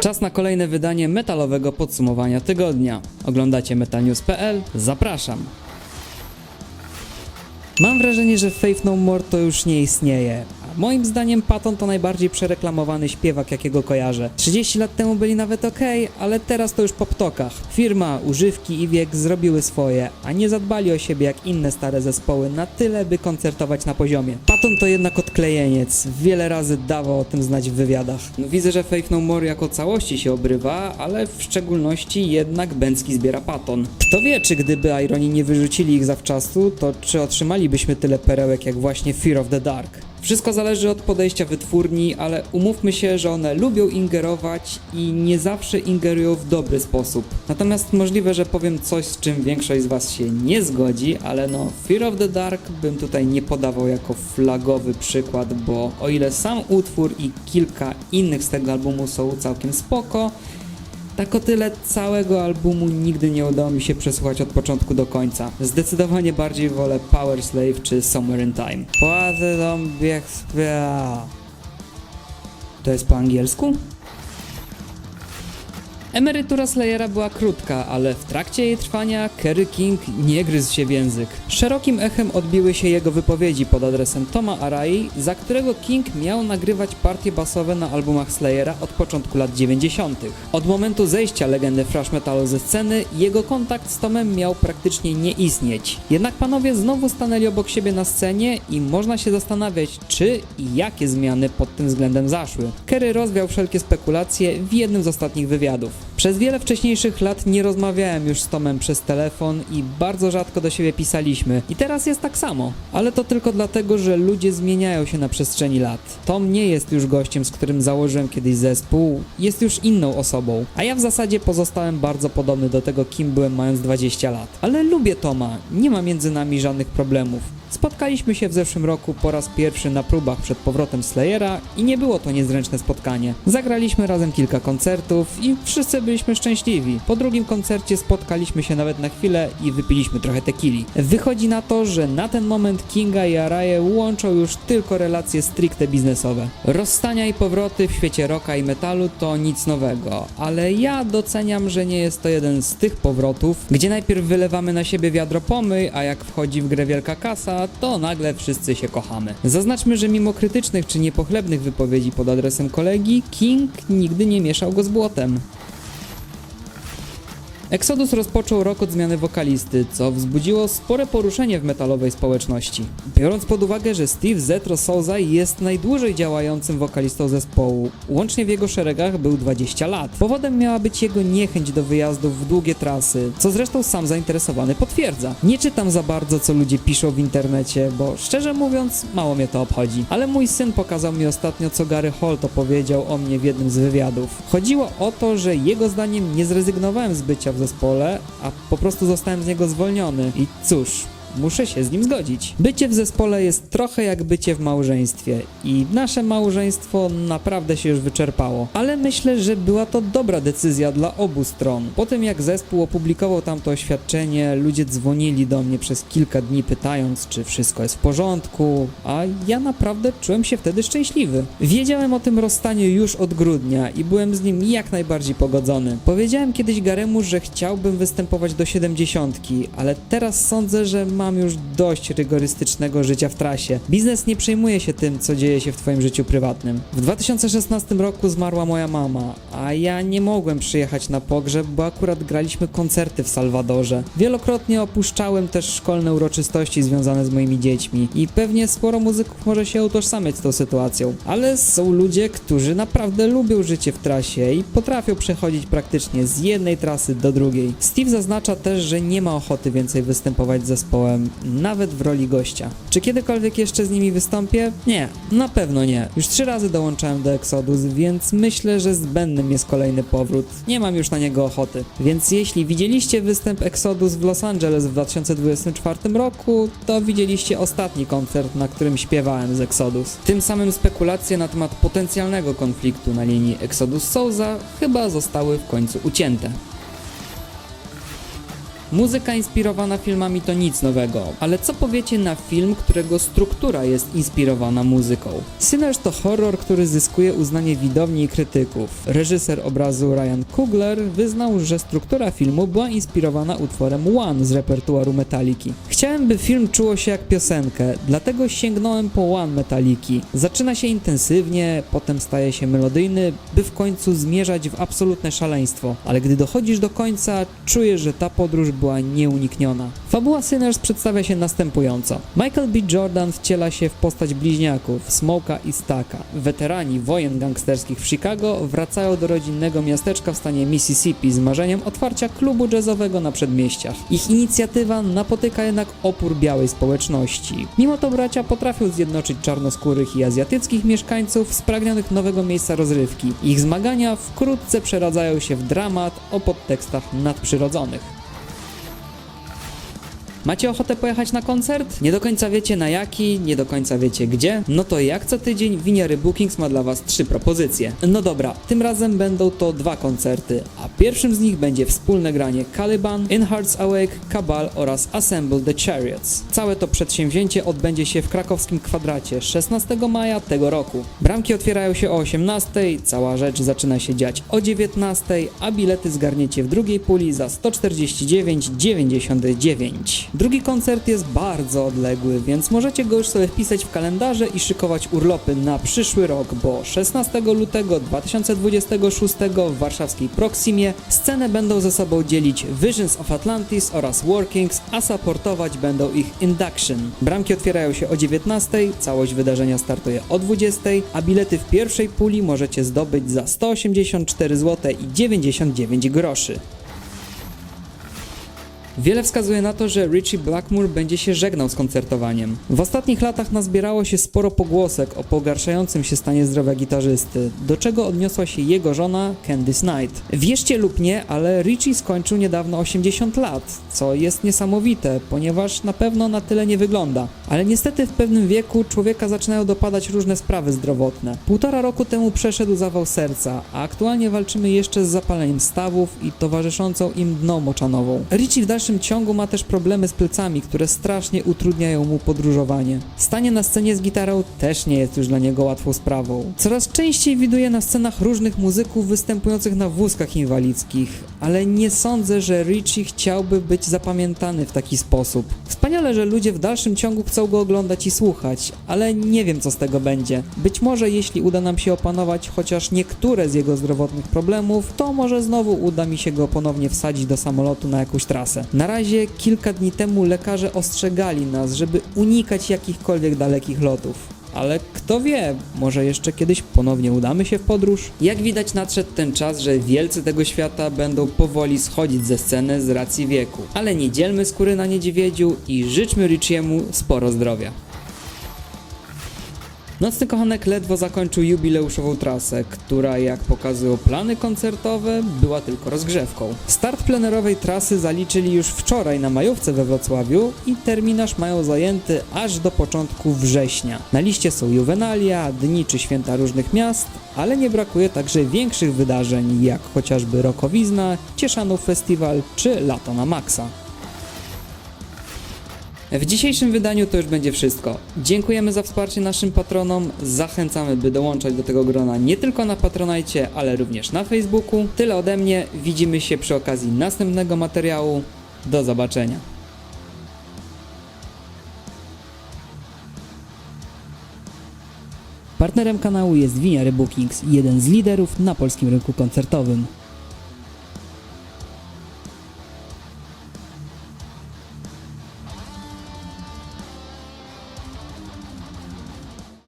Czas na kolejne wydanie metalowego podsumowania tygodnia. Oglądacie metalnews.pl? Zapraszam. Mam wrażenie, że Faith No More to już nie istnieje. Moim zdaniem Patton to najbardziej przereklamowany śpiewak, jakiego kojarzę. 30 lat temu byli nawet ok, ale teraz to już po ptokach. Firma, używki i wiek zrobiły swoje, a nie zadbali o siebie jak inne stare zespoły na tyle, by koncertować na poziomie. Patton to jednak odklejeniec. Wiele razy dawał o tym znać w wywiadach. No, widzę, że Faith No More jako całości się obrywa, ale w szczególności jednak Bęcki zbiera Patton. Kto wie, czy gdyby Ironi nie wyrzucili ich zawczasu, to czy otrzymalibyśmy tyle perełek jak właśnie Fear of the Dark? Wszystko zależy od podejścia wytwórni, ale umówmy się, że one lubią ingerować i nie zawsze ingerują w dobry sposób. Natomiast możliwe, że powiem coś, z czym większość z Was się nie zgodzi, ale no Fear of the Dark bym tutaj nie podawał jako flagowy przykład, bo o ile sam utwór i kilka innych z tego albumu są całkiem spoko, tak o tyle całego albumu nigdy nie udało mi się przesłuchać od początku do końca. Zdecydowanie bardziej wolę Power Slave czy Somewhere in Time. Płacę spia. To jest po angielsku? Emerytura Slayera była krótka, ale w trakcie jej trwania Kerry King nie gryzł się w język. Szerokim echem odbiły się jego wypowiedzi pod adresem Toma Arai, za którego King miał nagrywać partie basowe na albumach Slayera od początku lat 90. Od momentu zejścia legendy thrash metalu ze sceny, jego kontakt z Tomem miał praktycznie nie istnieć. Jednak panowie znowu stanęli obok siebie na scenie i można się zastanawiać, czy i jakie zmiany pod tym względem zaszły. Kerry rozwiał wszelkie spekulacje w jednym z ostatnich wywiadów. Przez wiele wcześniejszych lat nie rozmawiałem już z Tomem przez telefon i bardzo rzadko do siebie pisaliśmy. I teraz jest tak samo. Ale to tylko dlatego, że ludzie zmieniają się na przestrzeni lat. Tom nie jest już gościem, z którym założyłem kiedyś zespół, jest już inną osobą. A ja w zasadzie pozostałem bardzo podobny do tego, kim byłem mając 20 lat. Ale lubię Toma, nie ma między nami żadnych problemów. Spotkaliśmy się w zeszłym roku po raz pierwszy na próbach przed powrotem Slayera i nie było to niezręczne spotkanie. Zagraliśmy razem kilka koncertów i wszyscy byliśmy szczęśliwi. Po drugim koncercie spotkaliśmy się nawet na chwilę i wypiliśmy trochę tequili. Wychodzi na to, że na ten moment Kinga i Araje łączą już tylko relacje stricte biznesowe. Rozstania i powroty w świecie rocka i metalu to nic nowego, ale ja doceniam, że nie jest to jeden z tych powrotów, gdzie najpierw wylewamy na siebie wiadro pomyj, a jak wchodzi w grę wielka kasa, to nagle wszyscy się kochamy. Zaznaczmy, że mimo krytycznych czy niepochlebnych wypowiedzi pod adresem kolegi, King nigdy nie mieszał go z błotem. Exodus rozpoczął rok od zmiany wokalisty, co wzbudziło spore poruszenie w metalowej społeczności. Biorąc pod uwagę, że Steve Zetro Souza jest najdłużej działającym wokalistą zespołu, łącznie w jego szeregach był 20 lat. Powodem miała być jego niechęć do wyjazdów w długie trasy, co zresztą sam zainteresowany potwierdza. Nie czytam za bardzo, co ludzie piszą w internecie, bo szczerze mówiąc, mało mnie to obchodzi. Ale mój syn pokazał mi ostatnio, co Gary Holt opowiedział o mnie w jednym z wywiadów. Chodziło o to, że jego zdaniem nie zrezygnowałem z bycia w zespole, a po prostu zostałem z niego zwolniony. I cóż, muszę się z nim zgodzić. Bycie w zespole jest trochę jak bycie w małżeństwie i nasze małżeństwo naprawdę się już wyczerpało. Ale myślę, że była to dobra decyzja dla obu stron. Po tym jak zespół opublikował tamto oświadczenie, ludzie dzwonili do mnie przez kilka dni pytając, czy wszystko jest w porządku, a ja naprawdę czułem się wtedy szczęśliwy. Wiedziałem o tym rozstaniu już od grudnia i byłem z nim jak najbardziej pogodzony. Powiedziałem kiedyś Garemu, że chciałbym występować do 70, ale teraz sądzę, że mam już dość rygorystycznego życia w trasie. Biznes nie przejmuje się tym, co dzieje się w twoim życiu prywatnym. W 2016 roku zmarła moja mama, a ja nie mogłem przyjechać na pogrzeb, bo akurat graliśmy koncerty w Salwadorze. Wielokrotnie opuszczałem też szkolne uroczystości związane z moimi dziećmi i pewnie sporo muzyków może się utożsamiać z tą sytuacją. Ale są ludzie, którzy naprawdę lubią życie w trasie i potrafią przechodzić praktycznie z jednej trasy do drugiej. Steve zaznacza też, że nie ma ochoty więcej występować z zespołem, nawet w roli gościa. Czy kiedykolwiek jeszcze z nimi wystąpię? Nie, na pewno nie. Już trzy razy dołączałem do Exodus, więc myślę, że zbędnym jest kolejny powrót. Nie mam już na niego ochoty. Więc jeśli widzieliście występ Exodus w Los Angeles w 2024 roku, to widzieliście ostatni koncert, na którym śpiewałem z Exodus. Tym samym spekulacje na temat potencjalnego konfliktu na linii Exodus Souza chyba zostały w końcu ucięte. Muzyka inspirowana filmami to nic nowego, ale co powiecie na film, którego struktura jest inspirowana muzyką? Sinners to horror, który zyskuje uznanie widowni i krytyków. Reżyser obrazu Ryan Coogler wyznał, że struktura filmu była inspirowana utworem One z repertuaru Metaliki. Chciałem, by film czuło się jak piosenkę, dlatego sięgnąłem po One Metaliki. Zaczyna się intensywnie, potem staje się melodyjny, by w końcu zmierzać w absolutne szaleństwo, ale gdy dochodzisz do końca, czujesz, że ta podróż była nieunikniona. Fabuła Sinners przedstawia się następująco. Michael B. Jordan wciela się w postać bliźniaków, Smoka i Staka. Weterani wojen gangsterskich w Chicago wracają do rodzinnego miasteczka w stanie Mississippi z marzeniem otwarcia klubu jazzowego na przedmieściach. Ich inicjatywa napotyka jednak opór białej społeczności. Mimo to bracia potrafią zjednoczyć czarnoskórych i azjatyckich mieszkańców spragnionych nowego miejsca rozrywki. Ich zmagania wkrótce przeradzają się w dramat o podtekstach nadprzyrodzonych. Macie ochotę pojechać na koncert? Nie do końca wiecie na jaki, nie do końca wiecie gdzie? No to jak co tydzień Winiary Bookings ma dla Was trzy propozycje. No dobra, tym razem będą to dwa koncerty, a pierwszym z nich będzie wspólne granie Caliban, In Hearts Awake, Cabal oraz Assemble the Chariots. Całe to przedsięwzięcie odbędzie się w krakowskim kwadracie 16 maja tego roku. Bramki otwierają się o 18, cała rzecz zaczyna się dziać o 19, a bilety zgarniecie w drugiej puli za 149,99. Drugi koncert jest bardzo odległy, więc możecie go już sobie wpisać w kalendarze i szykować urlopy na przyszły rok, bo 16 lutego 2026 w warszawskiej Proximie scenę będą ze sobą dzielić Visions of Atlantis oraz Workings, a supportować będą ich Induction. Bramki otwierają się o 19, całość wydarzenia startuje o 20, a bilety w pierwszej puli możecie zdobyć za 184 zł i 99 groszy. Wiele wskazuje na to, że Richie Blackmore będzie się żegnał z koncertowaniem. W ostatnich latach nazbierało się sporo pogłosek o pogarszającym się stanie zdrowia gitarzysty, do czego odniosła się jego żona Candice Knight. Wierzcie lub nie, ale Richie skończył niedawno 80 lat, co jest niesamowite, ponieważ na pewno na tyle nie wygląda. Ale niestety w pewnym wieku człowieka zaczynają dopadać różne sprawy zdrowotne. Półtora roku temu przeszedł zawał serca, a aktualnie walczymy jeszcze z zapaleniem stawów i towarzyszącą im dną moczanową. Richie w dalszym ciągu ma też problemy z plecami, które strasznie utrudniają mu podróżowanie. Stanie na scenie z gitarą też nie jest już dla niego łatwą sprawą. Coraz częściej widuje na scenach różnych muzyków występujących na wózkach inwalidzkich, ale nie sądzę, że Richie chciałby być zapamiętany w taki sposób. Wspaniale, że ludzie w dalszym ciągu chcą go oglądać i słuchać, ale nie wiem co z tego będzie. Być może jeśli uda nam się opanować chociaż niektóre z jego zdrowotnych problemów, to może znowu uda mi się go ponownie wsadzić do samolotu na jakąś trasę. Na razie kilka dni temu lekarze ostrzegali nas, żeby unikać jakichkolwiek dalekich lotów. Ale kto wie, może jeszcze kiedyś ponownie udamy się w podróż? Jak widać nadszedł ten czas, że wielcy tego świata będą powoli schodzić ze sceny z racji wieku. Ale nie dzielmy skóry na niedźwiedziu i życzmy Richiemu sporo zdrowia. Nocny Kochanek ledwo zakończył jubileuszową trasę, która, jak pokazują plany koncertowe, była tylko rozgrzewką. Start plenerowej trasy zaliczyli już wczoraj na majówce we Wrocławiu i terminarz mają zajęty aż do początku września. Na liście są juwenalia, dni czy święta różnych miast, ale nie brakuje także większych wydarzeń, jak chociażby Rokowizna, Cieszanów Festiwal czy Lato na Maxa. W dzisiejszym wydaniu to już będzie wszystko. Dziękujemy za wsparcie naszym patronom. Zachęcamy, by dołączać do tego grona nie tylko na Patronajcie, ale również na Facebooku. Tyle ode mnie. Widzimy się przy okazji następnego materiału. Do zobaczenia. Partnerem kanału jest Winiary Bookings, jeden z liderów na polskim rynku koncertowym.